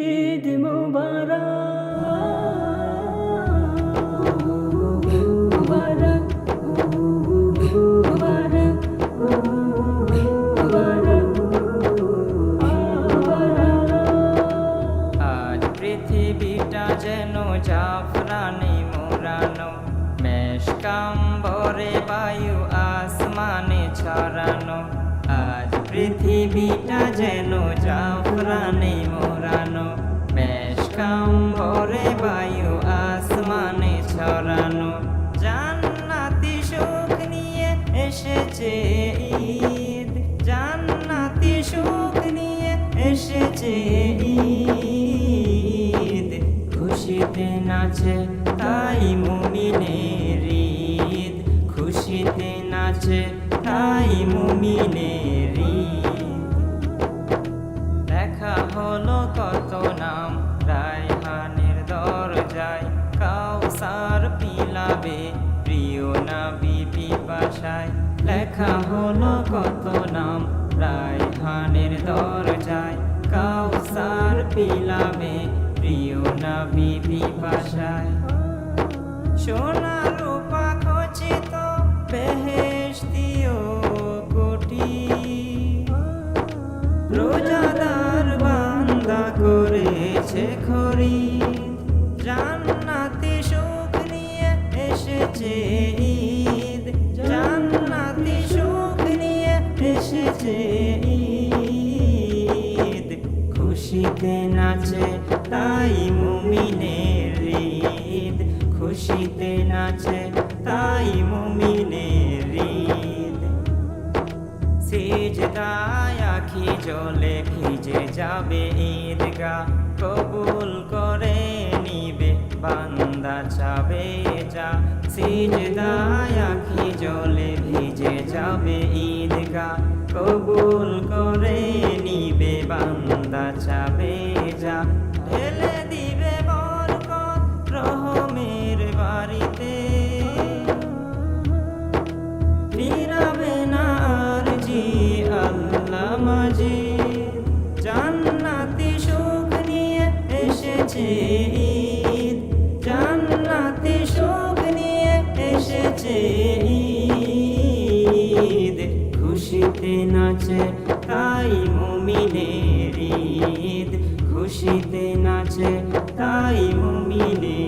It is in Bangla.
ঈদ মুবারক। আজ পৃথিবীটা যেন জাফরানি মোরানো মেশকাম্বরে বায়ু আসমানে ছড়ানো। আজ পৃথিবীটা যেন জাফরানি মোরানো মেশকাম্বরে বায়ু আসমানে ছড়ানো। জান্নাতি সুখ নিয়ে এসেছে ঈদ, জান্নাতি সুখ নিয়ে এসেছে ঈদ। খুশিতে নাচে তাই মুমিনের ঈদ, খুশিতে নাচে তাই মুমিনের ঈদ। হলো কত নাম, রায়হানের দরজায় কাউসার পিলাবে, প্রিয় নাবি পিপাসায়। লেখা হলো কত নাম, রায়হানের দরজায় কাউসার পিলাবে, প্রিয় নাবি পিপাসায়। সোনা রূপা কোটি। রোজাদার বান্দা করেছে খরিদ জান্নাতি সুখ নিয়ে এসেছে ঈদ। জান্নাতি সুখ নিয়ে এসেছে ঈদ। খুশিতে নাচে তাই মুমিনের ঈদ। খুশিতে নাচে তাই মুমিনের ঈদ। সিজদায় আখি জলে ভিজে যাবে ঈদগা। কবুল করে নিবে, বান্দা চাবে যা। সিজদায় আখি জলে ভিজে যাবে ঈদগা। কবুল করে নিবে, বান্দা চাবে যা। ঢেলে দিবে বরকত রহমের বাড়িতে। ফিরাবে এসেছে ঈদ। জান্নাতি সুখ খুশিতে নাচে তাই মুমিনের খুশিতে নাচে তাই মুমিনের